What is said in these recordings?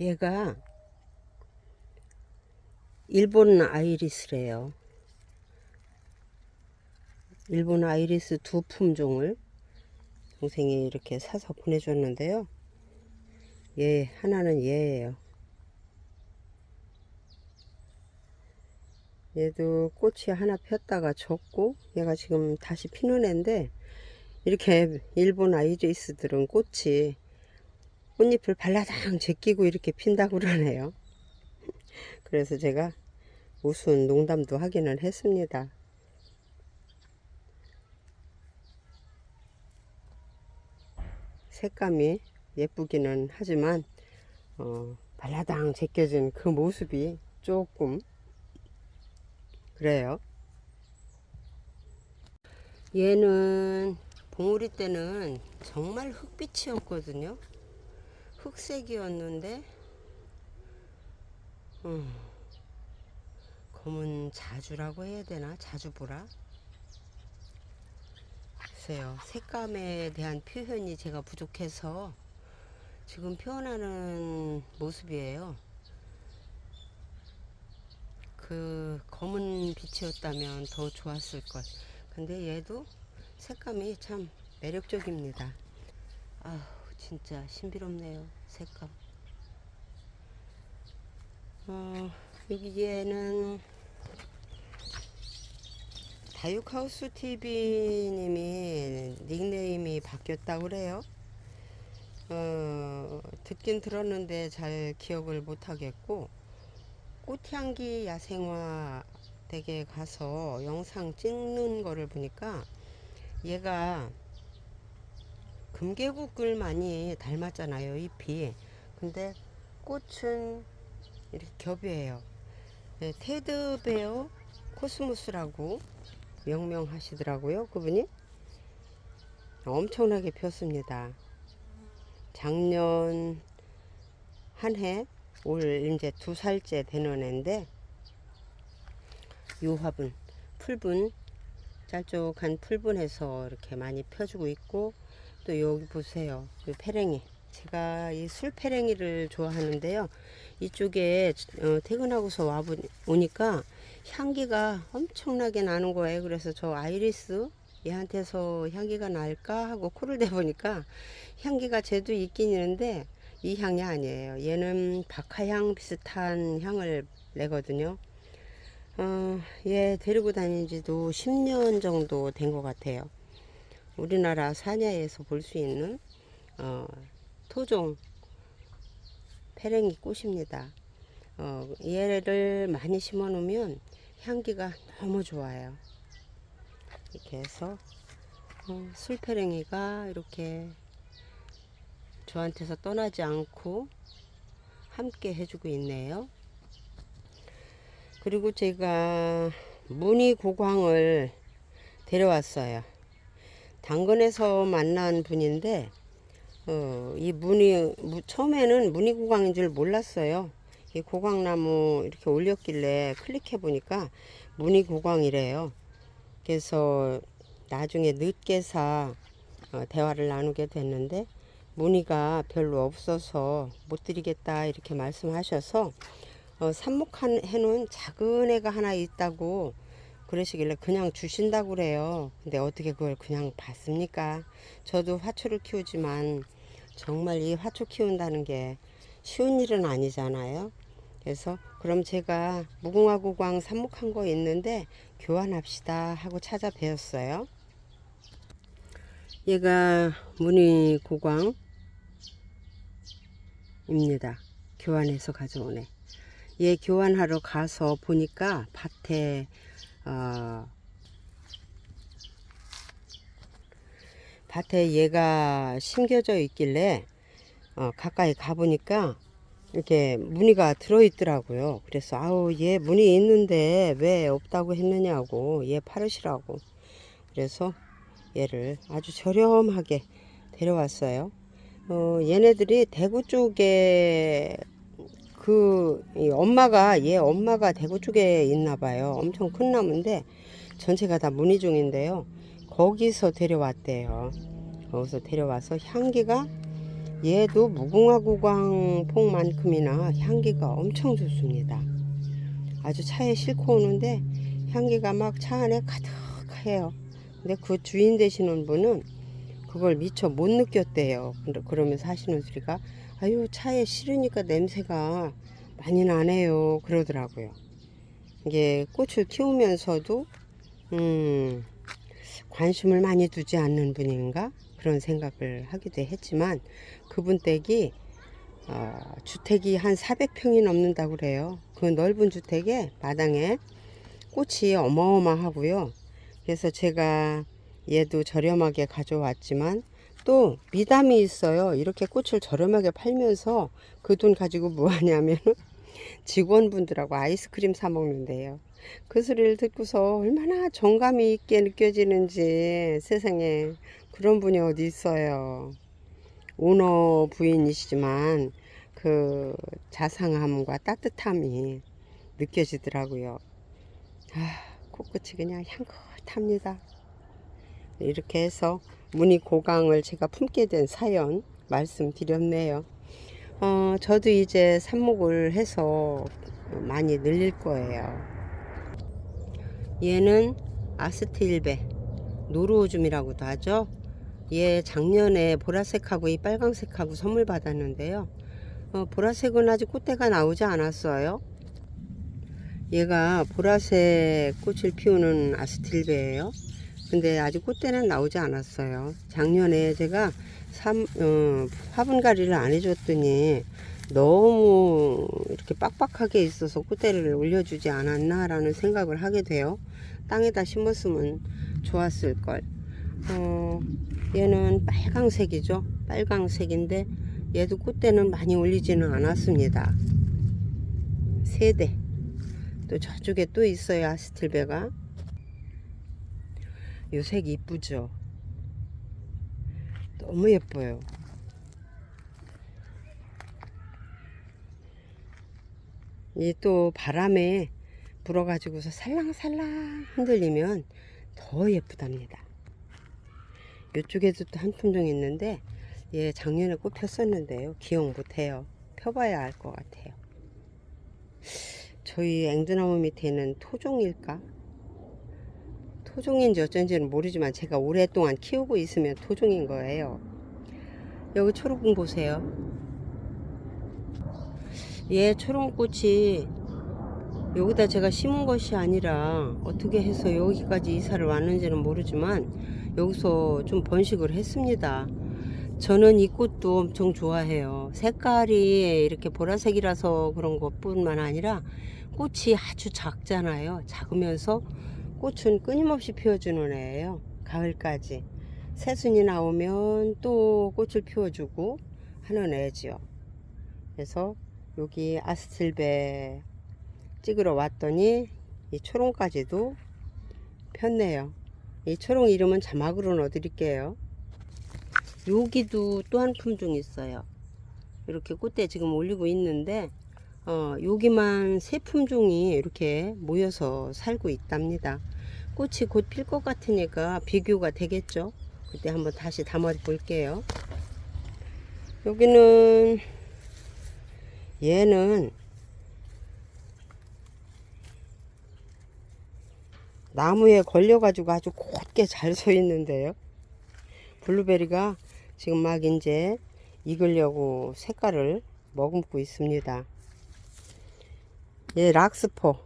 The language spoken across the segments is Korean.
얘가 일본 아이리스래요. 일본 아이리스 두 품종을 동생이 이렇게 사서 보내줬는데요. 얘 하나는 얘예요. 얘도 꽃이 하나 폈다가 졌고 얘가 지금 다시 피는 애인데 이렇게 일본 아이리스들은 꽃이 꽃잎을 발라당 제끼고 이렇게 핀다고 그러네요. 그래서 제가 무슨 농담도 하기는 했습니다. 색감이 예쁘기는 하지만 어, 발라당 제껴진 그 모습이 조금 그래요. 얘는 봉우리 때는 정말 흑빛이었거든요. 흑색이었는데 음, 검은 자주라고 해야 되나? 자주보라? 글쎄요. 색감에 대한 표현이 제가 부족해서 지금 표현하는 모습이에요. 그 검은 빛이었다면 더 좋았을 것. 근데 얘도 색감이 참 매력적입니다. 아우, 진짜 신비롭네요. 색감. 어, 여기 얘는 다육하우스 TV님이 닉네임이 바뀌었다고 그래요. 어, 듣긴 들었는데 잘 기억을 못 하겠고, 꽃향기 야생화 댁에 가서 영상 찍는 거를 보니까 얘가 금계국을 많이 닮았잖아요, 잎이. 근데 꽃은 이렇게 겹이에요. 네, 테드베어 코스모스라고 명명하시더라고요, 그분이. 엄청나게 폈습니다. 작년 한 해, 올 이제 두 살째 되는 애인데, 요 화분, 풀분, 짤쪽한 풀분에서 이렇게 많이 펴주고 있고, 또 여기 보세요. 이 페랭이. 제가 이 술페랭이를 좋아하는데요. 이쪽에 어, 퇴근하고서 와 보니까 향기가 엄청나게 나는 거예요. 그래서 저 아이리스 얘한테서 향기가 날까 하고 코를 대보니까 향기가 쟤도 있긴 있는데 이 향이 아니에요. 얘는 박하향 비슷한 향을 내거든요. 어, 얘 데리고 다닌 지도 10년 정도 된 것 같아요. 우리나라 사냐에서 볼 수 있는 어, 토종 페랭이 꽃입니다. 어, 얘를 많이 심어 놓으면 향기가 너무 좋아요. 이렇게 해서 어, 술페랭이가 이렇게 저한테서 떠나지 않고 함께 해주고 있네요. 그리고 제가 무늬 고광을 데려왔어요. 당근에서 만난 분인데 어, 이 무늬 무, 처음에는 무늬 고광인 줄 몰랐어요. 이 고광나무 이렇게 올렸길래 클릭해 보니까 무늬 고광이래요. 그래서 나중에 늦게 사 어, 대화를 나누게 됐는데 무늬가 별로 없어서 못 드리겠다 이렇게 말씀하셔서 어, 삽목해 놓은 작은 애가 하나 있다고 그러시길래 그냥 주신다고 그래요. 근데 어떻게 그걸 그냥 받습니까? 저도 화초를 키우지만 정말 이 화초 키운다는 게 쉬운 일은 아니잖아요. 그래서 그럼 제가 무궁화 고광 삽목한 거 있는데 교환합시다 하고 찾아뵈었어요. 얘가 무늬 고광입니다. 교환해서 가져오네. 얘 교환하러 가서 보니까 밭에 어, 밭에 얘가 심겨져 있길래 어, 가까이 가보니까 이렇게 무늬가 들어있더라고요. 그래서 아우 얘 무늬 있는데 왜 없다고 했느냐고 얘 파르시라고 그래서 얘를 아주 저렴하게 데려왔어요. 어, 얘네들이 대구 쪽에 그 엄마가 얘 엄마가 대구 쪽에 있나 봐요. 엄청 큰 나무인데 전체가 다 무늬 종인데요. 거기서 데려왔대요. 거기서 데려와서 향기가 얘도 무궁화 구강 폭만큼이나 향기가 엄청 좋습니다. 아주 차에 싣고 오는데 향기가 막 차 안에 가득해요. 근데 그 주인 되시는 분은 그걸 미처 못 느꼈대요. 그러면서 하시는 소리가 아유 차에 실으니까 냄새가 많이 나네요. 그러더라고요. 이게 꽃을 키우면서도 음, 관심을 많이 두지 않는 분인가 그런 생각을 하기도 했지만 그분 댁이 어, 주택이 한 400평이 넘는다고 그래요. 그 넓은 주택에 마당에 꽃이 어마어마하고요. 그래서 제가 얘도 저렴하게 가져왔지만 또 미담이 있어요. 이렇게 꽃을 저렴하게 팔면서 그 돈 가지고 뭐 하냐면 직원분들하고 아이스크림 사 먹는데요. 그 소리를 듣고서 얼마나 정감이 있게 느껴지는지 세상에 그런 분이 어디 있어요. 오너 부인이시지만 그 자상함과 따뜻함이 느껴지더라고요. 아, 코끝이 그냥 향긋합니다. 이렇게 해서 무늬 고강을 제가 품게 된 사연 말씀드렸네요. 어, 저도 이제 삽목을 해서 많이 늘릴 거예요. 얘는 아스틸베 노루오줌이라고도 하죠. 얘 작년에 보라색하고 이 빨강색하고 선물 받았는데요. 어, 보라색은 아직 꽃대가 나오지 않았어요. 얘가 보라색 꽃을 피우는 아스틸베예요. 근데 아직 꽃대는 나오지 않았어요. 작년에 제가 삼, 어, 화분가리를 안 해줬더니 너무 이렇게 빡빡하게 있어서 꽃대를 올려주지 않았나라는 생각을 하게 돼요. 땅에다 심었으면 좋았을 걸. 어, 얘는 빨강색이죠. 빨강색인데 얘도 꽃대는 많이 올리지는 않았습니다. 세 대. 또 저쪽에 또 있어요. 아스틸베가. 요색 이쁘죠? 너무 예뻐요. 이 또 바람에 불어가지고서 살랑살랑 흔들리면 더 예쁘답니다. 이쪽에도 또 한 품종 있는데 얘 작년에 꽃 폈었는데요. 기억 못해요. 펴봐야 알 것 같아요. 저희 앵두나무 밑에는 토종일까? 토종인지 어쩐지는 모르지만 제가 오랫동안 키우고 있으면 토종인 거예요. 여기 초록은 보세요. 얘 초록꽃이 여기다 제가 심은 것이 아니라 어떻게 해서 여기까지 이사를 왔는지는 모르지만 여기서 좀 번식을 했습니다. 저는 이 꽃도 엄청 좋아해요. 색깔이 이렇게 보라색이라서 그런 것 뿐만 아니라 꽃이 아주 작잖아요. 작으면서 꽃은 끊임없이 피워주는 애예요. 가을까지. 새순이 나오면 또 꽃을 피워주고 하는 애지요. 그래서 여기 아스틸베 찍으러 왔더니 이 초롱까지도 폈네요. 이 초롱 이름은 자막으로 넣어드릴게요. 여기도 또 한 품종 있어요. 이렇게 꽃대 지금 올리고 있는데 어, 여기만 세 품종이 이렇게 모여서 살고 있답니다. 꽃이 곧 필 것 같으니까 비교가 되겠죠. 그때 한번 다시 담아 볼게요. 여기는 얘는 나무에 걸려가지고 아주 곧게 잘 서 있는데요. 블루베리가 지금 막 이제 익으려고 색깔을 머금고 있습니다. 예, 락스포.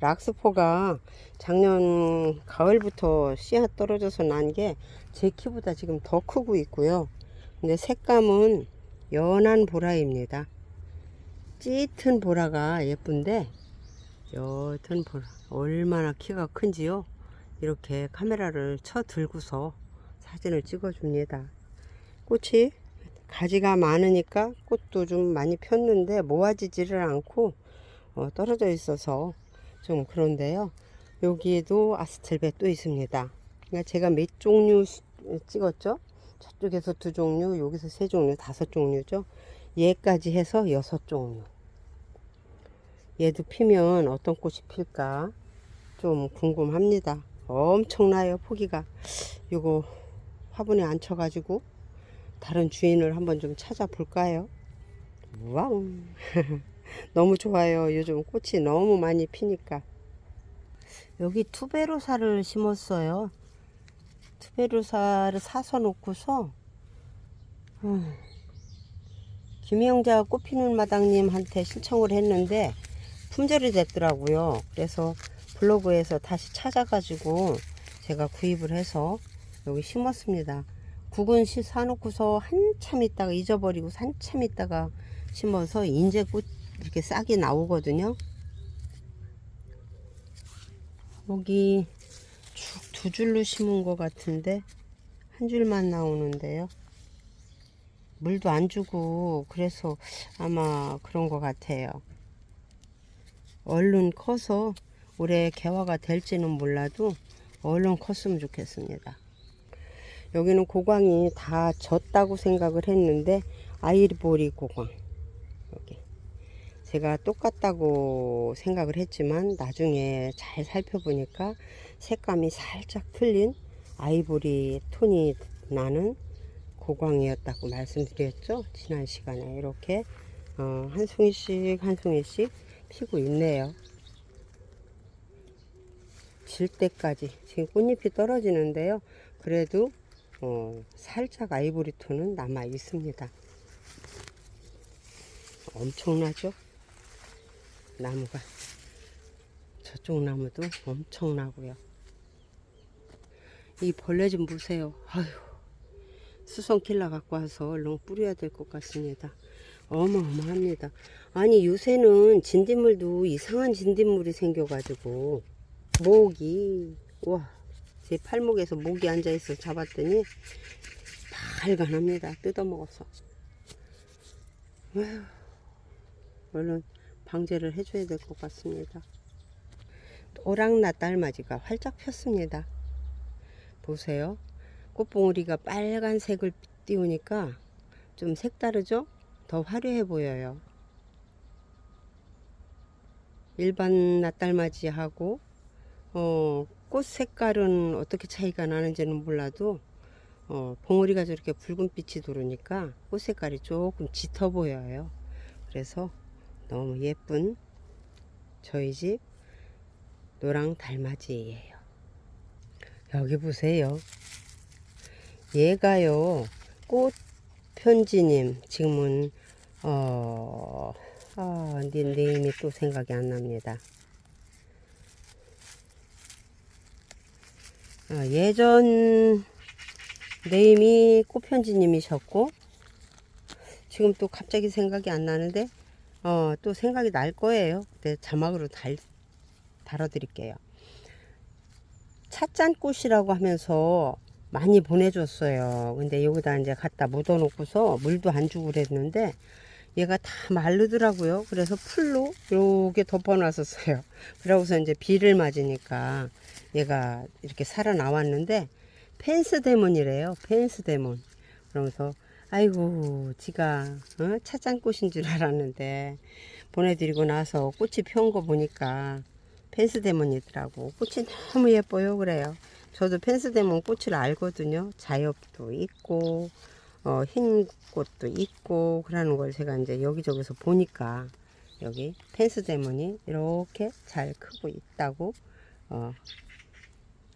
락스포가 작년 가을부터 씨앗 떨어져서 난 게 제 키보다 지금 더 크고 있고요. 근데 색감은 연한 보라입니다. 짙은 보라가 예쁜데 옅은 보라 얼마나 키가 큰지요. 이렇게 카메라를 쳐 들고서 사진을 찍어 줍니다. 꽃이 가지가 많으니까 꽃도 좀 많이 폈는데 모아지지를 않고 어, 떨어져 있어서 좀 그런데요. 여기에도 아스텔베 또 있습니다. 그러니까 제가 몇 종류 찍었죠? 저쪽에서 두 종류, 여기서 세 종류, 다섯 종류죠. 얘까지 해서 여섯 종류. 얘도 피면 어떤 꽃이 필까 좀 궁금합니다. 엄청나요, 포기가. 이거 화분에 앉혀가지고 다른 주인을 한번 좀 찾아볼까요? 와우. 너무 좋아요. 요즘 꽃이 너무 많이 피니까. 여기 투베로사를 심었어요. 투베로사를 사서 놓고서 음, 김영자 꽃피는 마당님한테 신청을 했는데 품절이 됐더라고요. 그래서 블로그에서 다시 찾아가지고 제가 구입을 해서 여기 심었습니다. 국은 시 사놓고서 한참 있다가 잊어버리고 한참 있다가 심어서 인제 꽃 이렇게 싹이 나오거든요. 여기 쭉 두 줄로 심은 것 같은데 한 줄만 나오는데요. 물도 안 주고 그래서 아마 그런 것 같아요. 얼른 커서 올해 개화가 될지는 몰라도 얼른 컸으면 좋겠습니다. 여기는 고광이 다 졌다고 생각을 했는데 아이보리 고광 제가 똑같다고 생각을 했지만 나중에 잘 살펴보니까 색감이 살짝 틀린 아이보리 톤이 나는 고광이었다고 말씀드렸죠? 지난 시간에. 이렇게 어, 한 송이씩 한 송이씩 피고 있네요. 질 때까지. 지금 꽃잎이 떨어지는데요. 그래도 어, 살짝 아이보리 톤은 남아 있습니다. 엄청나죠 나무가 저쪽 나무도 엄청나고요. 이 벌레 좀 보세요. 아휴 수성킬라 갖고 와서 얼른 뿌려야 될 것 같습니다. 어마어마합니다. 아니 요새는 진딧물도 이상한 진딧물이 생겨가지고 목이 와제 팔목에서 목이 앉아있어 잡았더니 발간합니다. 뜯어먹어서. 아휴, 얼른 방제를 해줘야 될 것 같습니다. 오랑나 딸맞이가 활짝 폈습니다. 보세요. 꽃봉오리가 빨간색을 띄우니까 좀 색다르죠? 더 화려해 보여요. 일반 낫달맞이하고 어, 꽃 색깔은 어떻게 차이가 나는지는 몰라도 어, 봉오리가 저렇게 붉은 빛이 도르니까 꽃 색깔이 조금 짙어 보여요. 그래서 너무 예쁜 저희 집 노랑 달맞이예요. 여기 보세요. 얘가요 꽃 편지님 지금은 어 아, 네 네임이 또 생각이 안 납니다. 아, 예전 네임이 꽃편지님이셨고 지금 또 갑자기 생각이 안 나는데 어, 또 생각이 날 거예요. 네, 자막으로 달, 달아드릴게요. 찻잔꽃이라고 하면서 많이 보내줬어요. 근데 여기다 이제 갖다 묻어놓고서 물도 안 주고 그랬는데 얘가 다 마르더라고요. 그래서 풀로 요게 덮어놨었어요. 그러고서 이제 비를 맞으니까 얘가 이렇게 살아나왔는데 펜스 데몬이래요. 펜스 데몬. 그러면서 아이고 지가 어? 찻잔꽃인 줄 알았는데 보내드리고 나서 꽃이 피운 거 보니까 펜스데몬이더라고. 꽃이 너무 예뻐요. 그래요. 저도 펜스데몬 꽃을 알거든요. 자엽도 있고 어, 흰 꽃도 있고 그러는 걸 제가 이제 여기저기서 보니까 여기 펜스데몬이 이렇게 잘 크고 있다고 어,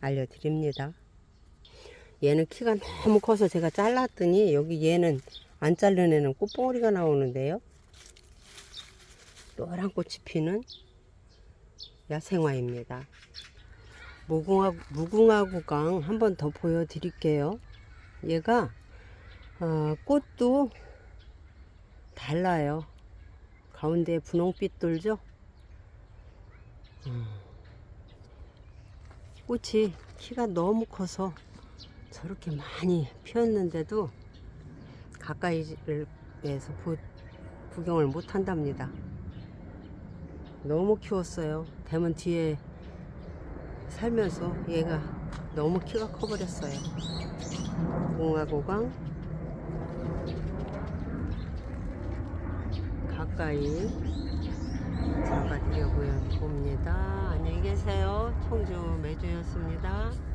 알려드립니다. 얘는 키가 너무 커서 제가 잘랐더니 여기 얘는 안 자른 애는 꽃봉오리가 나오는데요. 노란 꽃이 피는 야생화입니다. 무궁화, 무궁화 구강 한 번 더 보여드릴게요. 얘가 어, 꽃도 달라요. 가운데 분홍빛 돌죠? 음. 꽃이 키가 너무 커서 저렇게 많이 피었는데도 가까이에서 보, 구경을 못 한답니다. 너무 키웠어요. 대문 뒤에 살면서 얘가 너무 키가 커버렸어요. 무궁화고강 가까이 잡아드려보려 봅니다. 안녕히 계세요. 청주 매주였습니다.